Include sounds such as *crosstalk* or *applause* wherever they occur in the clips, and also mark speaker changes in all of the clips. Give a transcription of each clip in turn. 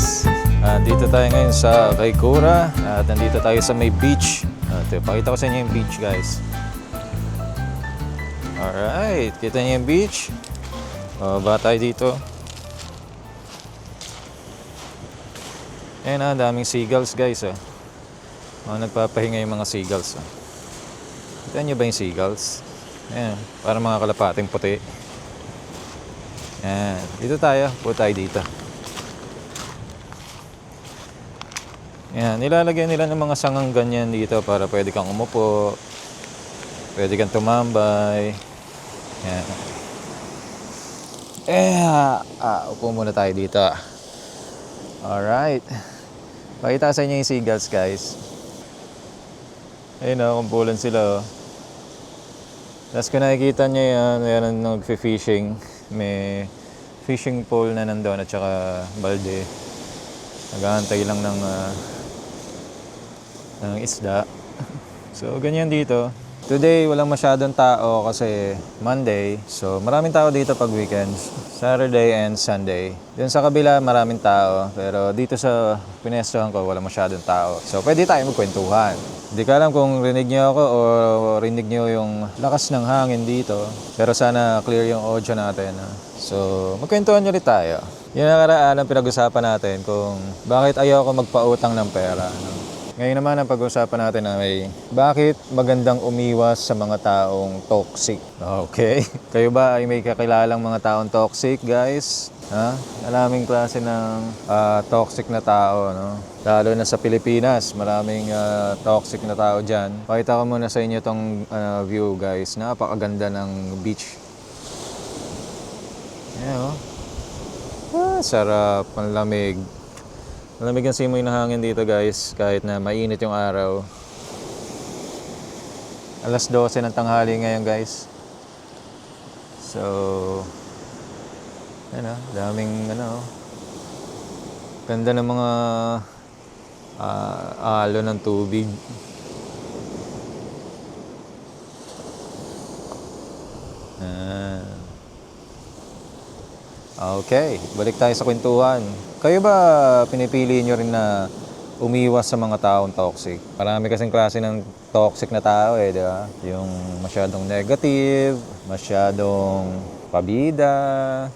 Speaker 1: guys. Ah, dito tayo ngayon sa Kaykura at nandito tayo sa may beach. Uh, pakita ko sa inyo yung beach guys. Alright, kita niyo yung beach. Uh, ba tayo dito. Ayan ah, daming seagulls guys ah. Mga nagpapahinga yung mga seagulls ah. Kita niyo ba yung seagulls? Ayan, para mga kalapating puti. Ayan, dito tayo. Po tayo dito. Ayan, nilalagyan nila ng mga sangang ganyan dito para pwede kang umupo. Pwede kang tumambay. Ayan. Eh, ah, ah, upo muna tayo dito. Alright. Pakita sa inyo yung seagulls, guys. Ayun o, kumpulan sila o. Tapos kung nakikita nyo yan, yan ang nag-fishing. May fishing pole na nandun at saka balde. Nag-aantay lang ng, ah, ng isda. So, ganyan dito. Today, walang masyadong tao kasi Monday. So, maraming tao dito pag weekends. Saturday and Sunday. Doon sa kabila, maraming tao. Pero dito sa pinestohan ko, walang masyadong tao. So, pwede tayo magkwentuhan. Hindi ko alam kung rinig nyo ako o rinig nyo yung lakas ng hangin dito. Pero sana clear yung audio natin. So, magkwentuhan nyo ulit tayo. Yung nakaraan ang pinag-usapan natin kung bakit ayoko magpautang ng pera. no? Ngayon naman ang pag-usapan natin ay bakit magandang umiwas sa mga taong toxic. Okay. *laughs* Kayo ba ay may kakilalang mga taong toxic, guys? Ha? Maraming klase ng ah, toxic na tao, no? Lalo na sa Pilipinas, maraming ah, toxic na tao dyan. Pakita ko muna sa inyo tong ah, view, guys. Napakaganda ng beach. Ayan, oh. Ah, sarap, ang lamig. Malamig ang simoy ng hangin dito guys, kahit na mainit yung araw. Alas 12 ng tanghali ngayon guys. So, ano, daming ano, ganda ng mga ah, alo ng tubig. Ah. Okay, balik tayo sa kwentuhan. Kayo ba pinipili nyo rin na umiwas sa mga taong toxic? Marami kasing klase ng toxic na tao eh, di ba? Yung masyadong negative, masyadong pabida,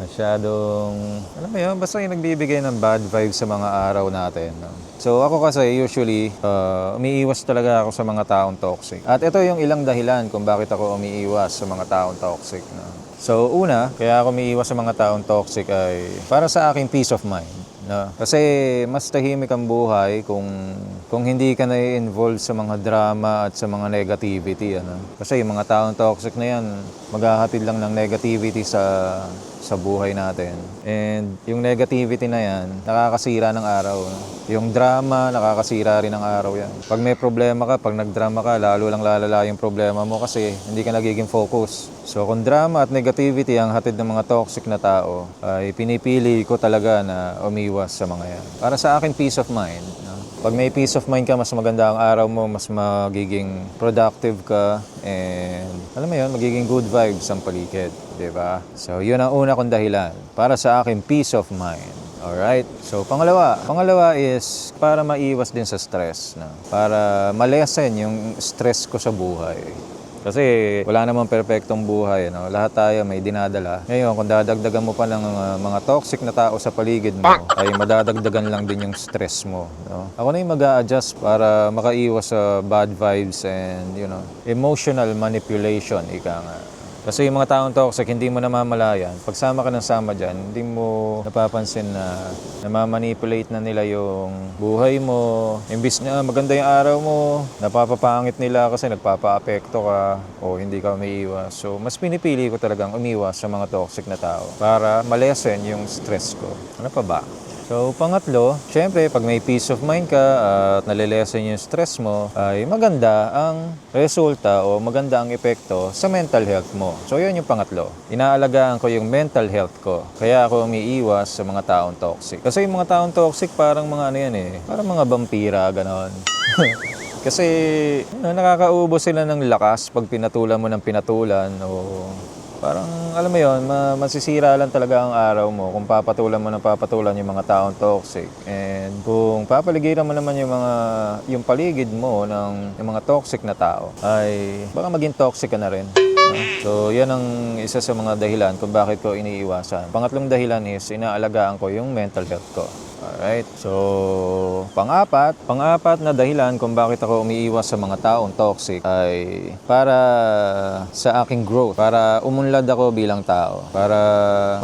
Speaker 1: masyadong, alam mo yun, basta yung nagbibigay ng bad vibes sa mga araw natin. No? So ako kasi usually, uh, umiiwas talaga ako sa mga taong toxic. At ito yung ilang dahilan kung bakit ako umiiwas sa mga taong toxic. No? So una, kaya ako umiiwas sa mga taong toxic ay para sa aking peace of mind. No? Kasi mas tahimik ang buhay kung kung hindi ka na involved sa mga drama at sa mga negativity. Ano? Kasi yung mga taong toxic na yan, maghahatid lang ng negativity sa sa buhay natin. And yung negativity na yan, nakakasira ng araw. Yung drama, nakakasira rin ng araw yan. Pag may problema ka, pag nagdrama ka, lalo lang lalala yung problema mo kasi hindi ka nagiging focus. So kung drama at negativity ang hatid ng mga toxic na tao, ay pinipili ko talaga na umiwas sa mga yan. Para sa akin, peace of mind. no? Pag may peace of mind ka, mas maganda ang araw mo, mas magiging productive ka, and alam mo yun, magiging good vibes ang paligid, di ba? So, yun ang una kong dahilan para sa akin peace of mind. Alright? So, pangalawa. Pangalawa is para maiwas din sa stress. No? Para malesen yung stress ko sa buhay. Kasi wala namang perpektong buhay. No? Lahat tayo may dinadala. Ngayon, kung dadagdagan mo pa ng uh, mga toxic na tao sa paligid mo, ay madadagdagan lang din yung stress mo. No? Ako na yung mag adjust para makaiwas sa bad vibes and, you know, emotional manipulation, ika nga. Kasi yung mga taong toxic, hindi mo namamalayan. Pagsama ka ng sama dyan, hindi mo napapansin na namamanipulate na nila yung buhay mo. Imbis na maganda yung araw mo, napapapangit nila kasi nagpapa-apekto ka o hindi ka umiiwas. So, mas pinipili ko talagang umiwas sa mga toxic na tao para malesen yung stress ko. Ano pa ba? So, pangatlo, syempre, pag may peace of mind ka at nalilesen yung stress mo, ay maganda ang resulta o maganda ang epekto sa mental health mo. So, yun yung pangatlo. Inaalagaan ko yung mental health ko. Kaya ako umiiwas sa mga taong toxic. Kasi yung mga taong toxic, parang mga ano yan eh, parang mga vampira, ganon. *laughs* Kasi ano, nakakaubos sila ng lakas pag pinatulan mo ng pinatulan o Parang, alam mo yon ma- masisira lang talaga ang araw mo kung papatulan mo ng papatulan yung mga taong toxic. And kung papaligiran mo naman yung mga, yung paligid mo ng yung mga toxic na tao, ay baka maging toxic ka na rin. no? So, yan ang isa sa mga dahilan kung bakit ko iniiwasan. Pangatlong dahilan is, inaalagaan ko yung mental health ko. Alright. So, pang-apat, pang-apat na dahilan kung bakit ako umiiwas sa mga taong toxic ay para sa aking growth, para umunlad ako bilang tao, para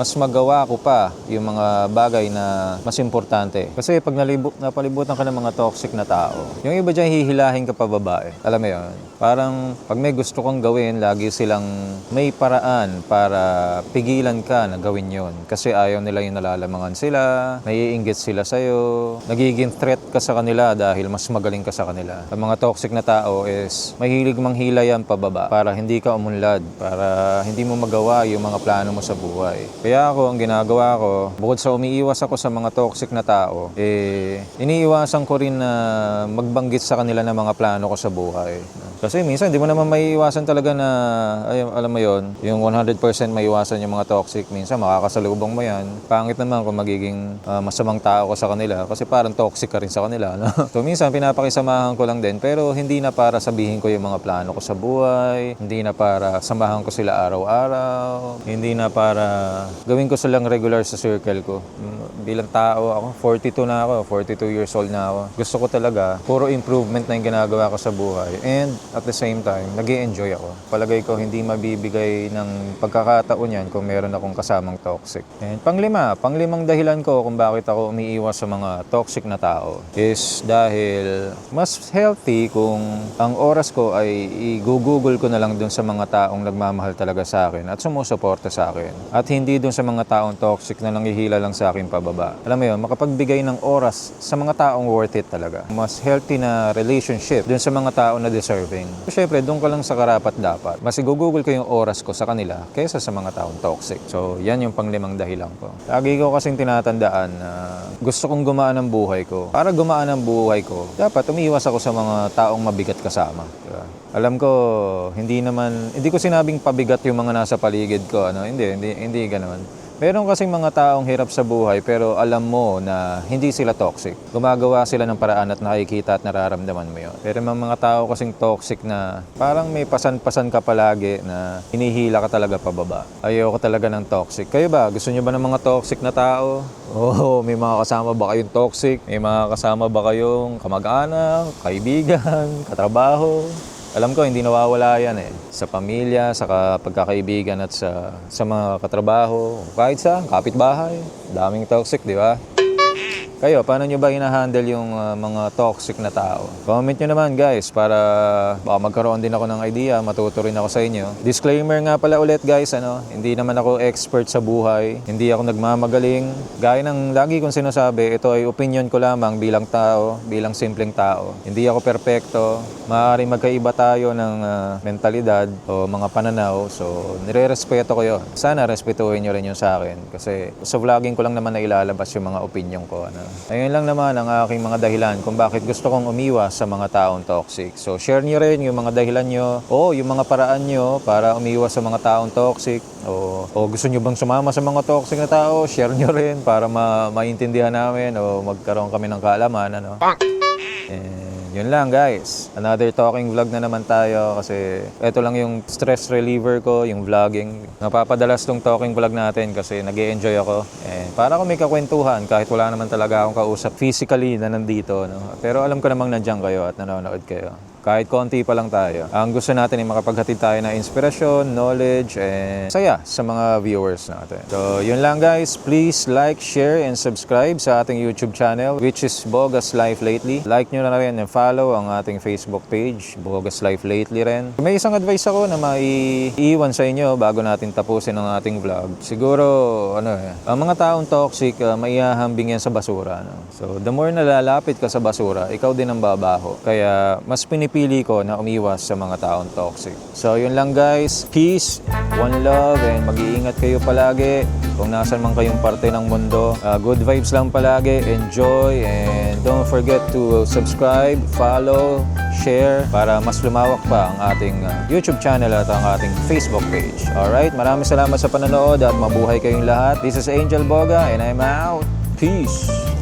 Speaker 1: mas magawa ko pa yung mga bagay na mas importante. Kasi pag nalibu- napalibutan ka ng mga toxic na tao, yung iba dyan hihilahin ka pa babae. Alam mo yun? Parang pag may gusto kang gawin, lagi silang may paraan para pigilan ka na gawin yon Kasi ayaw nila yung nalalamangan sila, naiinggit sila sa'yo, nagiging threat ka sa kanila dahil mas magaling ka sa kanila. Ang mga toxic na tao is mahilig manghila yan pababa para hindi ka umunlad, para hindi mo magawa yung mga plano mo sa buhay. Kaya ako, ang ginagawa ko, bukod sa umiiwas ako sa mga toxic na tao, eh, iniiwasan ko rin na magbanggit sa kanila ng mga plano ko sa buhay. Kasi minsan, hindi mo naman maiiwasan talaga na, ay, alam mo yon yung 100% maiiwasan yung mga toxic. Minsan, makakasalubong mo yan. Pangit naman kung magiging ah, masamang tao ko sa kanila kasi parang toxic ka rin sa kanila. No? *laughs* so, minsan, pinapakisamahan ko lang din pero hindi na para sabihin ko yung mga plano ko sa buhay, hindi na para samahan ko sila araw-araw, hindi na para gawin ko silang regular sa circle ko. Mm, Bilang tao ako, 42 na ako, 42 years old na ako. Gusto ko talaga, puro improvement na yung ginagawa ko sa buhay. And at the same time, nag enjoy ako. Palagay ko hindi mabibigay ng pagkakataon yan kung meron akong kasamang toxic. And panglima, panglimang dahilan ko kung bakit ako umiiwas sa mga toxic na tao is dahil mas healthy kung ang oras ko ay i-google ko na lang dun sa mga taong nagmamahal talaga sa akin at sumusuporta sa akin. At hindi dun sa mga taong toxic na nangihila lang sa akin pababa. Alam mo yun, makapagbigay ng oras sa mga taong worth it talaga. Mas healthy na relationship dun sa mga taong na deserving. So, syempre, dun ka lang sa karapat dapat. Mas i-google ko yung oras ko sa kanila kaysa sa mga taong toxic. So, yan yung panglimang dahilan ko. Lagi ko kasing tinatandaan na gusto kong gumaan ang buhay ko. Para gumaan ang buhay ko, dapat umiiwas ako sa mga taong mabigat kasama. Alam ko, hindi naman, hindi ko sinabing pabigat yung mga nasa paligid ko. Ano? Hindi, hindi, hindi ganoon. Meron kasing mga taong hirap sa buhay pero alam mo na hindi sila toxic. Gumagawa sila ng paraan at nakikita at nararamdaman mo yun. Pero may mga tao kasing toxic na parang may pasan-pasan ka palagi na hinihila ka talaga pababa. Ayoko talaga ng toxic. Kayo ba? Gusto nyo ba ng mga toxic na tao? *laughs* Oo, may mga kasama ba kayong toxic? May mga kasama ba kayong kamag-anak, kaibigan, katrabaho? Alam ko, hindi nawawala yan eh. Sa pamilya, sa ka- pagkakaibigan at sa, sa mga katrabaho, kahit sa kapitbahay. Daming toxic, di ba? Kayo, paano nyo ba hinahandle yung uh, mga toxic na tao? Comment nyo naman guys para baka magkaroon din ako ng idea, matuto rin ako sa inyo. Disclaimer nga pala ulit guys, ano, hindi naman ako expert sa buhay, hindi ako nagmamagaling. Gaya ng lagi kong sinasabi, ito ay opinion ko lamang bilang tao, bilang simpleng tao. Hindi ako perpekto, maaaring magkaiba tayo ng uh, mentalidad o mga pananaw, so nire-respeto ko yun. Sana respetuhin nyo rin yun sa akin kasi sa vlogging ko lang naman na ilalabas yung mga opinion ko. Ano. Ayun lang naman ang aking mga dahilan kung bakit gusto kong umiwas sa mga taong toxic. So share nyo rin yung mga dahilan nyo o yung mga paraan nyo para umiwas sa mga taong toxic o, o gusto nyo bang sumama sa mga toxic na tao, share nyo rin para ma maintindihan namin o magkaroon kami ng kaalaman. Ano. And yun lang guys. Another talking vlog na naman tayo kasi ito lang yung stress reliever ko, yung vlogging. Napapadalas tong talking vlog natin kasi nag enjoy ako. And para ko may kakwentuhan kahit wala naman talaga akong kausap physically na nandito. No? Pero alam ko namang nandiyan kayo at nanonood kayo. Kahit konti pa lang tayo. Ang gusto natin ay makapaghatid tayo ng inspirasyon, knowledge, and saya sa mga viewers natin. So, yun lang guys. Please like, share, and subscribe sa ating YouTube channel, which is Bogus Life Lately. Like nyo na rin and follow ang ating Facebook page, Bogus Life Lately rin. May isang advice ako na maiiwan sa inyo bago natin tapusin ang ating vlog. Siguro, ano eh, ang mga taong toxic, uh, maihahambing yan sa basura. No? So, the more na lalapit ka sa basura, ikaw din ang babaho. Kaya, mas pinipili ko na umiwas sa mga taong toxic. So, yun lang guys. Peace, one love, and mag-iingat kayo palagi. Kung nasan man kayong parte ng mundo, uh, good vibes lang palagi. Enjoy, and don't forget to subscribe, follow, share para mas lumawak pa ang ating uh, YouTube channel at ang ating Facebook page. Alright, maraming salamat sa panonood at mabuhay kayong lahat. This is Angel Boga and I'm out. Peace!